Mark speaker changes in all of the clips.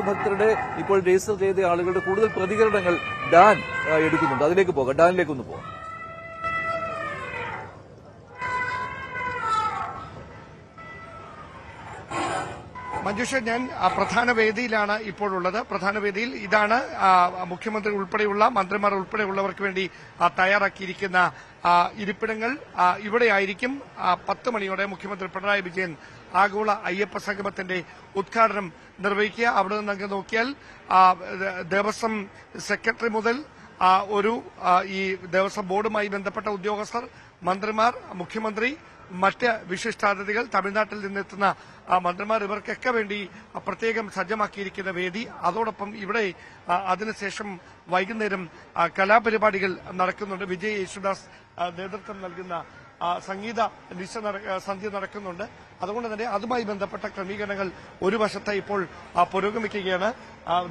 Speaker 1: ഭക്തരുടെ ഇപ്പോൾ രജിസ്റ്റർ ചെയ്ത ആളുകളുടെ കൂടുതൽ പ്രതികരണങ്ങൾ ഡാൻ എടുക്കുന്നുണ്ട്. അതിലേക്ക് പോകാം. ഡാനിലേക്ക് ഒന്ന് പോകാം.
Speaker 2: മഞ്ജുഷ ഞാൻ പ്രധാന വേദിയിലാണ് ഇപ്പോഴുള്ളത് പ്രധാന വേദിയിൽ ഇതാണ് മുഖ്യമന്ത്രി ഉൾപ്പെടെയുള്ള മന്ത്രിമാർ ഉൾപ്പെടെയുള്ളവർക്ക് വേണ്ടി തയ്യാറാക്കിയിരിക്കുന്ന ഇരിപ്പിടങ്ങൾ ഇവിടെയായിരിക്കും പത്ത് മണിയോടെ മുഖ്യമന്ത്രി പിണറായി വിജയൻ ആഗോള അയ്യപ്പ സംഗമത്തിന്റെ ഉദ്ഘാടനം നിർവഹിക്കുക. അവിടെ നിന്ന് അങ്ങ് നോക്കിയാൽ ദേവസ്വം സെക്രട്ടറി മുതൽ ഒരു ഈ ദേവസ്വം ബോർഡുമായി ബന്ധപ്പെട്ട ഉദ്യോഗസ്ഥർ മന്ത്രിമാർ മുഖ്യമന്ത്രി മറ്റ് വിശിഷ്ടാതിഥികൾ തമിഴ്നാട്ടിൽ നിന്നെത്തുന്ന മന്ത്രിമാർ ഇവർക്കൊക്കെ വേണ്ടി പ്രത്യേകം സജ്ജമാക്കിയിരിക്കുന്ന വേദി. അതോടൊപ്പം ഇവിടെ അതിനുശേഷം വൈകുന്നേരം കലാപരിപാടികൾ നടക്കുന്നുണ്ട്. വിജയ് യേശുദാസ് നേതൃത്വം നൽകുന്ന സംഗീത നിശ സന്ധ്യ നടക്കുന്നുണ്ട്. അതുകൊണ്ട് തന്നെ അതുമായി ബന്ധപ്പെട്ട ക്രമീകരണങ്ങൾ ഒരു വശത്ത് ഇപ്പോൾ പുരോഗമിക്കുകയാണ്.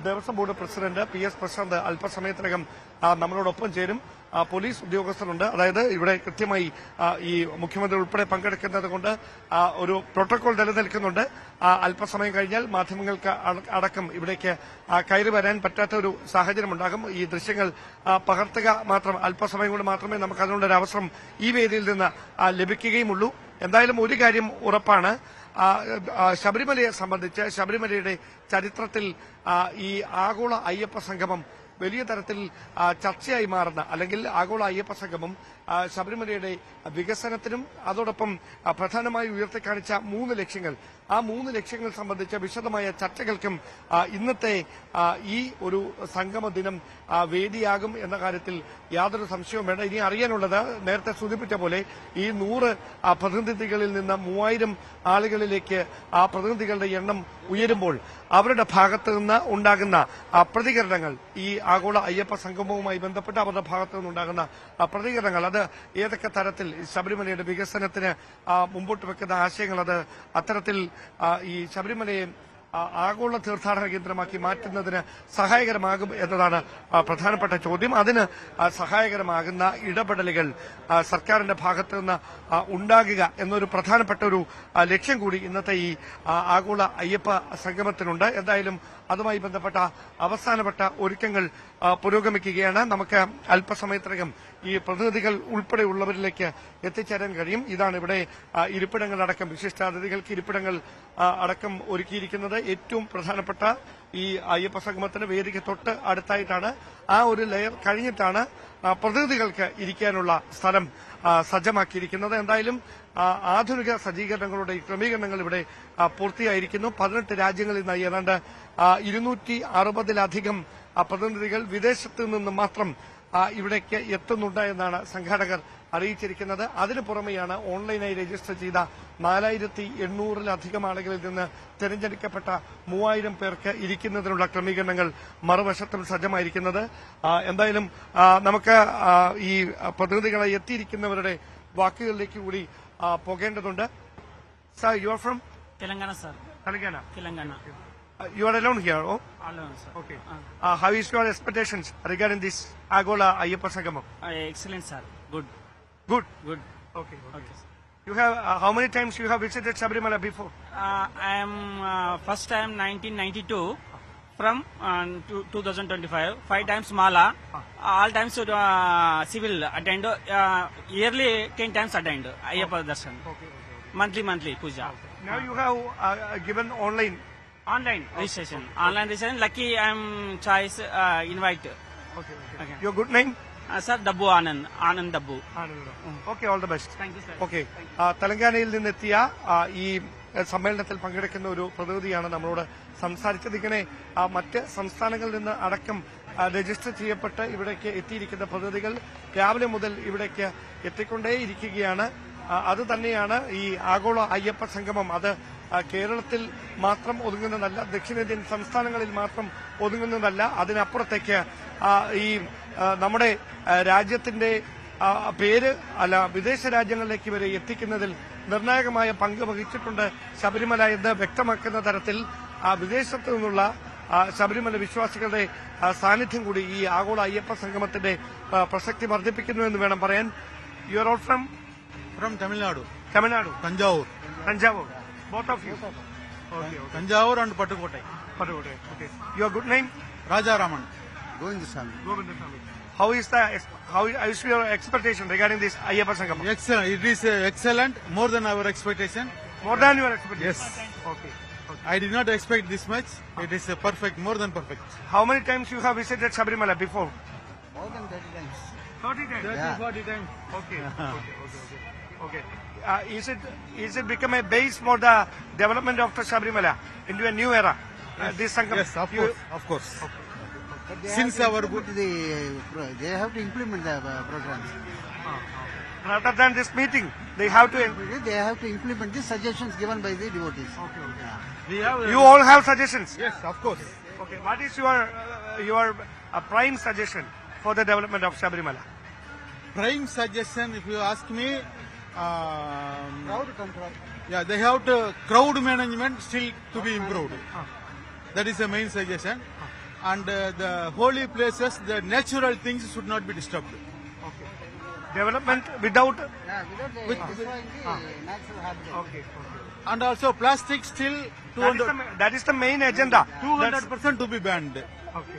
Speaker 2: Devaswom board president P S Prasanth അല്പസമയത്തിനകം നമ്മളോടൊപ്പം ചേരും. പോലീസ് ഉദ്യോഗസ്ഥരുണ്ട്. അതായത് ഇവിടെ കൃത്യമായി ഈ മുഖ്യമന്ത്രി ഉൾപ്പെടെ പങ്കെടുക്കുന്നത് കൊണ്ട് ഒരു പ്രോട്ടോകോൾ നിലനിൽക്കുന്നുണ്ട്. അല്പസമയം കഴിഞ്ഞാൽ മാധ്യമങ്ങൾക്ക് അടക്കം ഇവിടേക്ക് കയറി വരാൻ പറ്റാത്ത ഒരു സാഹചര്യമുണ്ടാകും. ഈ ദൃശ്യങ്ങൾ പകർത്തുക മാത്രം അല്പസമയം കൊണ്ട് മാത്രമേ നമുക്ക് അതിനുള്ളൊരു അവസരം ഈ വേദിയിൽ നിന്ന് ലഭിക്കുകയുമുള്ളൂ. എന്തായാലും ഒരു കാര്യം ഉറപ്പാണ്. ശബരിമലയെ സംബന്ധിച്ച് ശബരിമലയുടെ ചരിത്രത്തിൽ ഈ ആഗോള അയ്യപ്പ സംഗമം വലിയ തരത്തിൽ ചർച്ചയായി മാറുന്ന അല്ലെങ്കിൽ ആഗോള അയ്യപ്പ സംഗമം ശബരിമലയുടെ വികസനത്തിനും അതോടൊപ്പം പ്രധാനമായി ഉയർത്തിക്കാണിച്ച മൂന്ന് ലക്ഷ്യങ്ങൾ. ആ മൂന്ന് ലക്ഷ്യങ്ങൾ സംബന്ധിച്ച വിശദമായ ചർച്ചകൾക്കും ഇന്നത്തെ ഈ ഒരു സംഗമ ദിനം വേദിയാകും എന്ന കാര്യത്തിൽ യാതൊരു സംശയവും വേണ്ട. ഇനി അറിയാനുള്ളത് നേരത്തെ സൂചിപ്പിച്ച പോലെ ഈ നൂറ് പ്രതിനിധികളിൽ നിന്ന് മൂവായിരം ആളുകളിലേക്ക് ആ പ്രതിനിധികളുടെ എണ്ണം ഉയരുമ്പോൾ അവരുടെ ഭാഗത്ത് നിന്ന് ഉണ്ടാകുന്ന പ്രതികരണങ്ങൾ ഈ ആഗോള അയ്യപ്പ സംഗമവുമായി ബന്ധപ്പെട്ട് അവരുടെ ഭാഗത്ത് നിന്നുണ്ടാകുന്ന പ്രതികരണങ്ങൾ. അത് ഏതൊക്കെ തരത്തിൽ ശബരിമലയുടെ വികസനത്തിന് മുമ്പോട്ട് വെക്കുന്ന ആശയങ്ങൾ അത് അത്തരത്തിൽ ഈ ശബരിമലയെ ആഗോള തീർത്ഥാടന കേന്ദ്രമാക്കി മാറ്റുന്നതിന് സഹായകരമാകും എന്നതാണ് പ്രധാനപ്പെട്ട ചോദ്യം. അതിന് സഹായകരമാകുന്ന ഇടപെടലുകൾ സർക്കാരിന്റെ ഭാഗത്തു നിന്ന് ഉണ്ടാകുക എന്നൊരു പ്രധാനപ്പെട്ട ഒരു ലക്ഷ്യം കൂടി ഇന്നത്തെ ഈ ആഗോള അയ്യപ്പ സംഗമത്തിനുണ്ട്. എന്തായാലും അതുമായി ബന്ധപ്പെട്ട അവസാനപ്പെട്ട ഒരുക്കങ്ങൾ പുരോഗമിക്കുകയാണ്. നമുക്ക് അല്പസമയത്തിനകം ഈ പ്രതിനിധികൾ ഉൾപ്പെടെയുള്ളവരിലേക്ക് എത്തിച്ചേരാൻ കഴിയും. ഇതാണ് ഇവിടെ ഇരിപ്പിടങ്ങളടക്കം വിശിഷ്ടാതിഥികൾക്ക് ഇരിപ്പിടങ്ങൾ അടക്കം ഒരുക്കിയിരിക്കുന്നത്. ഏറ്റവും പ്രധാനപ്പെട്ട ഈ അയ്യപ്പ സംഗമത്തിന് വേദിക്ക് തൊട്ട് അടുത്തായിട്ടാണ് ആ ഒരു ലെയർ കഴിഞ്ഞിട്ടാണ് പ്രതിനിധികൾക്ക് ഇരിക്കാനുള്ള സ്ഥലം സജ്ജമാക്കിയിരിക്കുന്നത്. എന്തായാലും ആധുനിക സജ്ജീകരണങ്ങളുടെ ക്രമീകരണങ്ങൾ ഇവിടെ പൂർത്തിയായിരിക്കുന്നു. പതിനെട്ട് രാജ്യങ്ങളിൽ നിന്ന് ഏതാണ്ട് ഇരുന്നൂറ്റി അറുപതിലധികം പ്രതിനിധികൾ വിദേശത്ത് നിന്ന് മാത്രം ഇവിടേക്ക് എത്തുന്നുണ്ട് എന്നാണ് സംഘാടകർ അറിയിച്ചിരിക്കുന്നത് അതിനു പുറമെയാണ് ഓൺലൈനായി രജിസ്റ്റർ ചെയ്ത നാലായിരത്തി എണ്ണൂറിലധികം ആളുകളിൽ നിന്ന് തെരഞ്ഞെടുക്കപ്പെട്ട മൂവായിരം പേർക്ക് ഇരിക്കുന്നതിനുള്ള ക്രമീകരണങ്ങൾ മറുവശത്തും സജ്ജമായിരിക്കുന്നത് എന്തായാലും നമുക്ക് ഈ പ്രതിനിധികളെ എത്തിയിരിക്കുന്നവരുടെ വാക്കുകളിലേക്ക് കൂടി പോകേണ്ടതുണ്ട് sir you are from
Speaker 3: Telangana sir
Speaker 2: Telangana
Speaker 3: Telangana
Speaker 2: you are alone here oh
Speaker 3: Alone, sir.
Speaker 2: Okay.
Speaker 3: Uh,
Speaker 2: how is your expectations regarding this Agola Ayyappa Sangamam?
Speaker 3: uh, excellent, sir. Good.
Speaker 2: Good.
Speaker 3: Good.
Speaker 2: Okay.
Speaker 3: Okay.
Speaker 2: You have uh, how many times you have visited Sabrimala before?
Speaker 3: Uh, I am uh, first time 1992 from uh, to 2025. Five times Mala. All times uh, civil attend. Uh, yearly ten times attend. Ayyappa Darshan. Monthly, monthly puja.
Speaker 2: Now you have uh, given online.
Speaker 3: Online registration. Online registration. Lucky I am choice uh, invite.
Speaker 2: Okay.
Speaker 3: Okay.
Speaker 2: Your good name?
Speaker 3: Uh, sir, Anand Anand Anand
Speaker 2: okay
Speaker 3: all the best
Speaker 2: okay തെലങ്കാനയിൽ നിന്നെത്തിയ ഈ സമ്മേളനത്തിൽ പങ്കെടുക്കുന്ന ഒരു പ്രതിനിധിയാണ് നമ്മളോട് സംസാരിച്ചത്. ഇങ്ങനെ മറ്റ് സംസ്ഥാനങ്ങളിൽ നിന്ന് അടക്കം രജിസ്റ്റർ ചെയ്യപ്പെട്ട് ഇവിടേക്ക് എത്തിയിരിക്കുന്ന പ്രതിനിധികൾ രാവിലെ മുതൽ ഇവിടേക്ക് എത്തിക്കൊണ്ടേയിരിക്കുകയാണ്. അത് തന്നെയാണ് ഈ ആഗോള അയ്യപ്പ സംഗമം. അത് കേരളത്തിൽ മാത്രം ഒതുങ്ങുന്നതല്ല ദക്ഷിണേന്ത്യൻ സംസ്ഥാനങ്ങളിൽ മാത്രം ഒതുങ്ങുന്നതല്ല. അതിനപ്പുറത്തേക്ക് ഈ നമ്മുടെ രാജ്യത്തിന്റെ പേര് അല്ല വിദേശ രാജ്യങ്ങളിലേക്ക് വരെ എത്തിക്കുന്നതിൽ നിർണായകമായ പങ്ക് വഹിച്ചിട്ടുണ്ട് ശബരിമല എന്ന് വ്യക്തമാക്കുന്ന തരത്തിൽ ആ വിദേശത്തു നിന്നുള്ള ശബരിമല വിശ്വാസികളുടെ സാന്നിധ്യം കൂടി ഈ ആഗോള അയ്യപ്പ സംഗമത്തിന്റെ പ്രസക്തി വർദ്ധിപ്പിക്കുന്നു എന്ന് വേണം പറയാൻ. You are all from
Speaker 4: from Tamil Nadu
Speaker 2: Tamil Nadu.
Speaker 4: Thanjavur
Speaker 2: Thanjavur. Both of you
Speaker 4: Thanjavur and Pattukottai
Speaker 2: Pattukottai your good name name?
Speaker 4: Raja Raman.
Speaker 5: Govindasamy.
Speaker 2: Govindasamy. How is the ex- how is your expectation regarding this Ayyappa Sangam?
Speaker 4: Excellent. It is uh, excellent, more than our expectation.
Speaker 2: More than your expectation.
Speaker 4: Yes.
Speaker 2: Okay. okay.
Speaker 4: I did not expect this much. It is uh, perfect, more than perfect.
Speaker 2: How many times you have visited Sabrimala before?
Speaker 5: More than 30 times.
Speaker 2: 30 times.
Speaker 5: Yeah.
Speaker 4: 40 times.
Speaker 2: Okay. okay. Okay. Okay. Okay. Uh, is it is it become a base for the development of the Sabrimala into a new era? Uh, this Sangam.
Speaker 4: Yes, of
Speaker 2: you-
Speaker 4: course, of course.
Speaker 5: But they
Speaker 4: Since our
Speaker 5: implement the, uh, they have to implement the uh, programs.
Speaker 2: Rather than this meeting, they have to.
Speaker 5: They have to implement the suggestions given by the devotees. Okay, Yeah.
Speaker 4: We have. uh,
Speaker 2: You all have suggestions.
Speaker 4: Yes, of course.
Speaker 2: Okay. What is your uh, your uh, prime suggestion for the development of Sabrimala?
Speaker 4: Prime suggestion, if you ask me, um,
Speaker 5: Crowd control.
Speaker 4: yeah, they have to crowd management still to be improved. That is the main suggestion. And uh, the holy places, the natural things should not be disturbed. Okay.
Speaker 2: Development without.
Speaker 5: Yeah, without the, destroying the natural habitat.
Speaker 2: Okay.
Speaker 4: And also plastic still
Speaker 2: That is, the, that is the main agenda.
Speaker 4: 200% to be banned.
Speaker 2: Okay.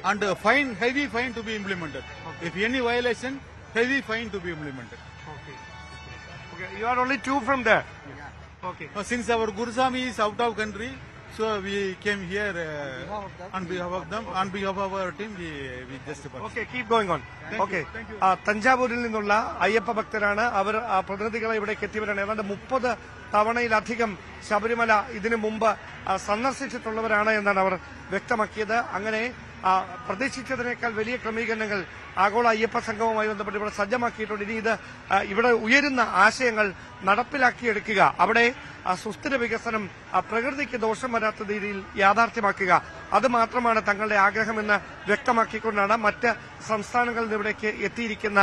Speaker 4: And uh, fine, heavy fine to be implemented. Okay. If any violation, heavy fine to be implemented.
Speaker 2: Okay. Okay. You are only two from there. Yeah. Okay.
Speaker 4: Uh, since our Gurusami is out of country, so we came here uh, on behalf of them, on behalf of our team, we, we just.
Speaker 2: Okay keep going on okay തഞ്ചാവൂരിൽ നിന്നുള്ള അയ്യപ്പ ഭക്തരാണ്. അവർ ആ പ്രതിനിധികളെ ഇവിടേക്ക് എത്തിയവരാണ്. ഏതാണ്ട് മുപ്പത് തവണയിലധികം ശബരിമല ഇതിനു മുമ്പ് സന്ദർശിച്ചിട്ടുള്ളവരാണ് എന്നാണ് അവർ വ്യക്തമാക്കിയത്. അങ്ങനെ പ്രതീക്ഷിച്ചതിനേക്കാൾ വലിയ ക്രമീകരണങ്ങൾ ആഗോള അയ്യപ്പ സംഘവുമായി ബന്ധപ്പെട്ട് ഇവിടെ സജ്ജമാക്കിയിട്ടുണ്ട്. ഇനി ഇത് ഇവിടെ ഉയരുന്ന ആശയങ്ങൾ നടപ്പിലാക്കിയെടുക്കുക. അവിടെ സുസ്ഥിര വികസനം പ്രകൃതിക്ക് ദോഷം വരാത്ത രീതിയിൽ യാഥാർത്ഥ്യമാക്കുക. അത് മാത്രമാണ് തങ്ങളുടെ ആഗ്രഹമെന്ന് വ്യക്തമാക്കിക്കൊണ്ടാണ് മറ്റ് സംസ്ഥാനങ്ങളിൽ നിന്ന് ഇവിടേക്ക് എത്തിയിരിക്കുന്ന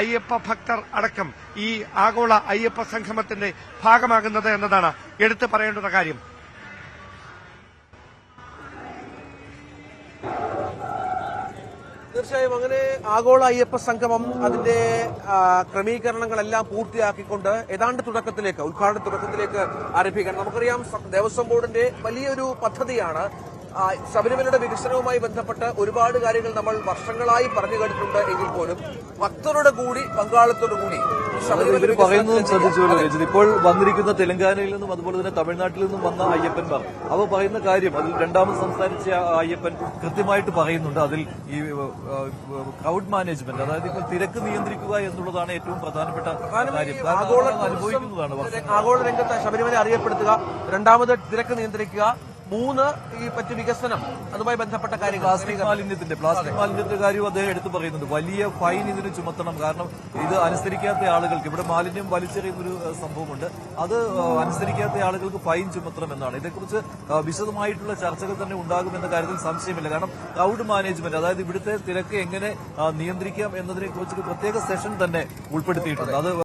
Speaker 2: അയ്യപ്പ ഭക്തർ അടക്കം ഈ ആഗോള അയ്യപ്പ സംഗമത്തിന്റെ ഭാഗമാകുന്നത് എന്നതാണ് എടുത്തു പറയേണ്ടുന്ന കാര്യം.
Speaker 1: തീർച്ചയായും അങ്ങനെ ആഗോള അയ്യപ്പ സംഗമം അതിന്റെ ക്രമീകരണങ്ങളെല്ലാം പൂർത്തിയാക്കിക്കൊണ്ട് ഏതാണ്ട് തുടക്കത്തിലേക്ക് ഉദ്ഘാടന തുടക്കത്തിലേക്ക് ആരംഭിക്കണം. നമുക്കറിയാം ദേവസ്വം ബോർഡിന്റെ വലിയൊരു പദ്ധതിയാണ് ശബരിമലയുടെ വികസനവുമായി ബന്ധപ്പെട്ട് ഒരുപാട് കാര്യങ്ങൾ നമ്മൾ വർഷങ്ങളായി പറഞ്ഞു കേട്ടിട്ടുണ്ട് എങ്കിൽ പോലും ഭക്തരുടെ കൂടി പങ്കാളിത്തോടു കൂടി
Speaker 6: പറയുന്നതും ശ്രദ്ധിച്ചോളൂ
Speaker 1: അതെ.
Speaker 6: ഇപ്പോൾ വന്നിരിക്കുന്ന തെലങ്കാനയിൽ നിന്നും അതുപോലെ തന്നെ തമിഴ്നാട്ടിൽ നിന്നും വന്ന അയ്യപ്പന്മാർ അവ പറയുന്ന കാര്യം അതിൽ രണ്ടാമത് സംസാരിച്ച അയ്യപ്പൻ കൃത്യമായിട്ട് പറയുന്നുണ്ട്. അതിൽ ഈ ക്രൗഡ് മാനേജ്മെന്റ് അതായത് ഇപ്പോൾ തിരക്ക് നിയന്ത്രിക്കുക എന്നുള്ളതാണ് ഏറ്റവും പ്രധാനപ്പെട്ട കാര്യം.
Speaker 1: ആഗോള
Speaker 6: അനുഭവിക്കുന്നതാണ്
Speaker 1: ആഗോള രംഗത്ത് ശബരിമല അറിയപ്പെടുത്തുക രണ്ടാമത് തിരക്ക് നിയന്ത്രിക്കുക മൂന്ന് ഈ മറ്റ് വികസനം അതുമായി ബന്ധപ്പെട്ട കാര്യങ്ങൾ.
Speaker 6: പ്ലാസ്റ്റിക് മാലിന്യത്തിന്റെ പ്ലാസ്റ്റിക് മാലിന്യത്തിന്റെ കാര്യവും അദ്ദേഹം എടുത്തു പറയുന്നുണ്ട്. വലിയ ഫൈൻ ഇതിന് ചുമത്തണം. കാരണം ഇത് അനുസരിക്കാത്ത ആളുകൾക്ക് ഇവിടെ മാലിന്യം വലിച്ചെറിയുന്ന ഒരു സംഭവമുണ്ട്. അത് അനുസരിക്കാത്ത ആളുകൾക്ക് ഫൈൻ ചുമത്തണം എന്നാണ്. ഇതേക്കുറിച്ച് വിശദമായിട്ടുള്ള ചർച്ചകൾ തന്നെ ഉണ്ടാകുമെന്ന കാര്യത്തിൽ സംശയമില്ല. കാരണം ക്രൗഡ് മാനേജ്മെന്റ് അതായത് ഇവിടുത്തെ തിരക്ക് എങ്ങനെ നിയന്ത്രിക്കാം എന്നതിനെക്കുറിച്ച് പ്രത്യേക സെഷൻ തന്നെ ഉൾപ്പെടുത്തിയിട്ടുണ്ട്. അത്